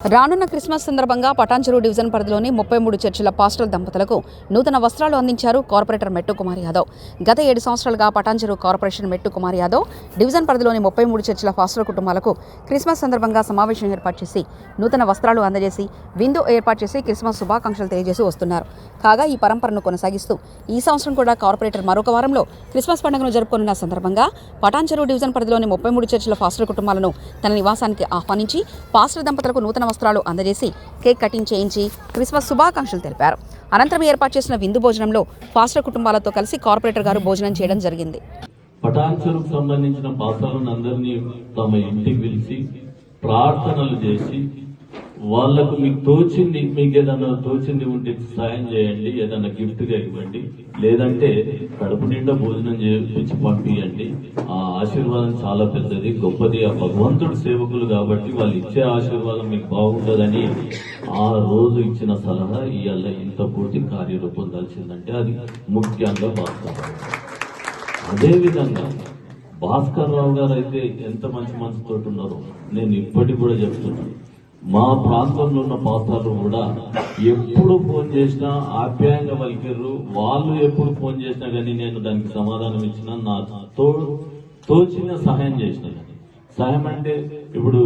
రానున్న క్రిస్మస్ సందర్భంగా పటాన్చెరు డివిజన్ పరిధిలోని ముప్పై మూడు చర్చిల పాస్టల్ దంపతులకు నూతన వస్త్రాలు అందించారు కార్పొరేటర్ మెట్టు కుమార్ యాదవ్. గత ఏడు సంవత్సరాలుగా పటాన్చెరు కార్పొరేషన్ మెట్టు కుమార్ యాదవ్ డివిజన్ పరిధిలోని ముప్పై మూడు చర్చిల పాస్టల్ కుటుంబాలకు క్రిస్మస్ సందర్భంగా సమావేశం ఏర్పాటు చేసి నూతన వస్త్రాలు అందజేసి విందు ఏర్పాటు చేసి క్రిస్మస్ శుభాకాంక్షలు తెలియజేసి వస్తున్నారు. కాగా ఈ పరంపరను కొనసాగిస్తూ ఈ సంవత్సరం కూడా కార్పొరేటర్ మరొక వారంలో క్రిస్మస్ పండుగను జరుపుకోనున్న సందర్భంగా పటాన్చెరు డివిజన్ పరిధిలోని ముప్పై మూడు చర్చిల పాస్టల్ కుటుంబాలను తన నివాసానికి ఆహ్వానించి పాస్టర్ దంపతులకు నూతన వస్త్రాలు అందజేసి కేక్ కటింగ్ చేయించి క్రిస్మస్ శుభాకాంక్షలు తెలిపారు. అనంతరం ఏర్పాటు చేసిన విందు భోజనంలో ఫాస్టర్ కుటుంబాలతో కలిసి కార్పొరేటర్ గారు భోజనం చేయడం జరిగింది. సంబంధించిన పాత్రలను అందరినీ తమ ఇంటికి పిలిచి ప్రార్థనలు చేసి వాళ్ళకు మీకు తోచింది మీకు ఏదైనా తోచింది ఉంటే సాయం చేయండి ఏదైనా గిఫ్ట్గా ఇవ్వండి. లేదంటే కడుపు నిండా భోజనం చేయించి పంపించండి ఆ ఆశీర్వాదం చాలా పెద్దది గొప్పది. ఆ భగవంతుడు సేవకులు కాబట్టి వాళ్ళు ఇచ్చే ఆశీర్వాదం మీకు బాగుంటుందని ఆ రోజు ఇచ్చిన సలహా ఇవాళ ఇంత పూర్తి కార్యరూపం దాల్చిందంటే అది ముఖ్యంగా భాస్కర్ అదేవిధంగా భాస్కర్ రావు గారు అయితే ఎంత మంచి మనసుతో ఉన్నారో నేను ఇప్పటికి కూడా చెప్తున్నాను. మా ప్రాంతంలో ఉన్న పాత్రలు కూడా ఎప్పుడు ఫోన్ చేసినా ఆప్యాయంగా పలికారు వాళ్ళు ఎప్పుడు ఫోన్ చేసినా కానీ నేను దానికి సమాధానం ఇచ్చిన నా తోడు తోచిన సహాయం చేసిన కానీ సహాయం అంటే ఇప్పుడు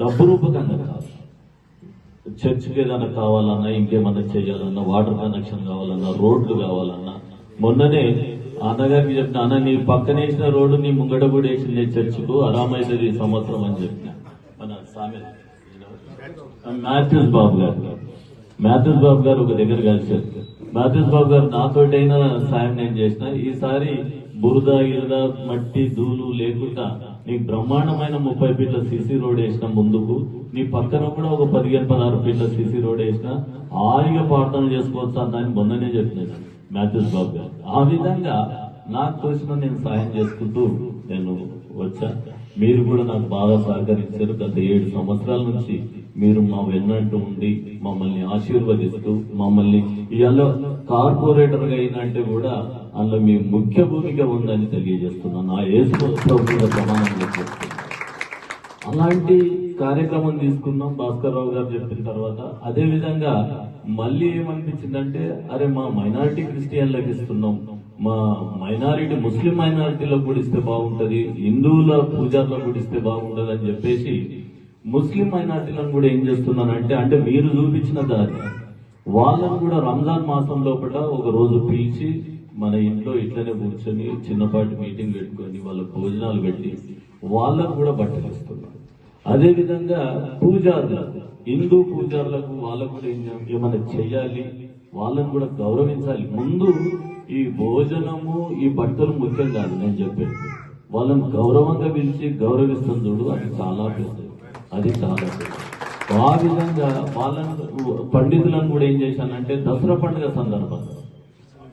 డబ్బు రూపకంగా కాదు. చర్చికి ఏదైనా కావాలన్నా ఇంకేమన్నా చేయాలన్నా వాటర్ కనెక్షన్ కావాలన్నా రోడ్లు కావాలన్నా. మొన్ననే అన్నగారికి చెప్పిన అన్న నీ పక్కన వేసిన రోడ్డు నీ ముంగట కూడా వేసింది చర్చికు ఆరామైతుంది ఈ సంవత్సరం అని చెప్పిన. మన సామెత. మాథ్యూస్ బాబు గారు మాథ్యూస్ బాబు గారు ఒక దగ్గర కలిశారు. మాథ్యూస్ బాబు గారు నాతోటైనా సాయం నేను చేసిన. ఈసారి బురద ఇరద మట్టి ధూళి లేకుండా నీకు బ్రహ్మాండమైన ముప్పై ఫీట్ల సీసీ రోడ్ వేసిన ముందుకు నీ పక్కన కూడా ఒక పదిహేను పదహారు ఫీట్ల సీసీ రోడ్ వేసిన హాయిగా ప్రార్థన చేసుకోవచ్చు అన్న మొన్ననే చెప్పినాను మాథ్యూస్ బాబు గారు ఆ విధంగా నాకు తోచిన నేను సాయం చేసుకుంటూ నేను వచ్చాను మీరు కూడా నాకు బాగా సహకరించారు. గత ఏడు సంవత్సరాల నుంచి మీరు మా వెన్నంటూ ఉండి మమ్మల్ని ఆశీర్వదిస్తూ మమ్మల్ని ఇవాళ కార్పొరేటర్గా అయినంటే కూడా అందులో మీ ముఖ్య భూమిక ఉందని తెలియజేస్తున్నాను. ఆ ఏసుతో కూడా సమానంగా అలాంటి కార్యక్రమం తీసుకుందాం. భాస్కర్ రావు గారు చెప్పిన తర్వాత అదే విధంగా మళ్ళీ ఏమనిపించిందంటే అరే మా మైనారిటీ క్రిస్టియన్లకు ఇస్తున్నాం. మా మైనారిటీ ముస్లిం మైనారిటీలకు కూడా ఇస్తే హిందువుల పూజార్లకు కూడా ఇస్తే అని చెప్పేసి ముస్లిం మైనారిటీలను కూడా ఏం చేస్తున్నానంటే అంటే మీరు చూపించిన దారి వాళ్ళను కూడా రంజాన్ మాసం లోపల ఒక రోజు పిలిచి మన ఇంట్లో ఇట్లనే కూర్చొని చిన్నపాటి మీటింగ్ పెట్టుకొని వాళ్ళ భోజనాలు పెట్టి వాళ్ళకు కూడా బట్టలు ఇస్తున్నారు. అదేవిధంగా పూజారులకు హిందూ పూజారులకు వాళ్ళకు కూడా ఏమైనా చేయాలి వాళ్ళని కూడా గౌరవించాలి. ముందు ఈ భోజనము ఈ బట్టలు ముఖ్యం కాదు నేను చెప్పేది. వాళ్ళని గౌరవంగా పిలిచి గౌరవిస్తుంది చూడు అది చాలా పెద్దది అది చాలా పెద్దది ఆ విధంగా వాళ్ళని పండితులను కూడా ఏం చేశానంటే దసరా పండుగ సందర్భంగా.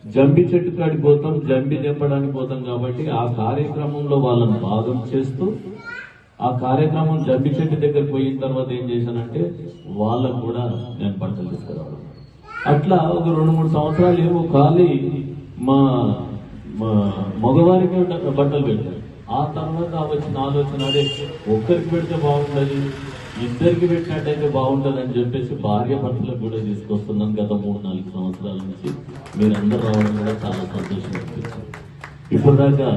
జంబి చెట్టు కాడికి పోతాం జంబి తెంపడానికి పోతాం కాబట్టి ఆ కార్యక్రమంలో వాళ్ళని భాగం చేస్తూ ఆ కార్యక్రమం జంబి చెట్టు దగ్గరికి పోయిన తర్వాత ఏం చేశానంటే వాళ్ళకు కూడా నేను బట్టలు తీసుకురావడం. అట్లా ఒక రెండు మూడు సంవత్సరాలు ఏమో ఖాళీ మా మా మగవారికి బట్ట- బట్టలు పెట్టారు. ఆ తర్వాత వచ్చిన ఆలోచన అదే ఒక్కరికి పెడితే బాగుంటుంది ఇద్దరికి పెట్టినట్టయితే బాగుంటుంది అని చెప్పేసి భార్య భర్తలకు కూడా తీసుకొస్తున్నాను గత మూడు నాలుగు సంవత్సరాల నుంచి. మీరందరూ రావడం కూడా చాలా సంతోషం అనిపించింది. ఇప్పుడు దాకా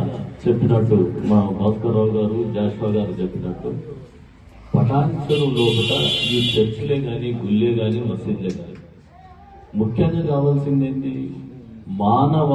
చెప్పినట్టు మా భాస్కర్రావు గారు జాషువా గారు చెప్పినట్టు పటాంచరు లోపల ఈ చర్చిలే కానీ గుళ్ళే కానీ మసీదులే కానీ ముఖ్యంగా కావాల్సింది ఏంటి? ಮಾನವ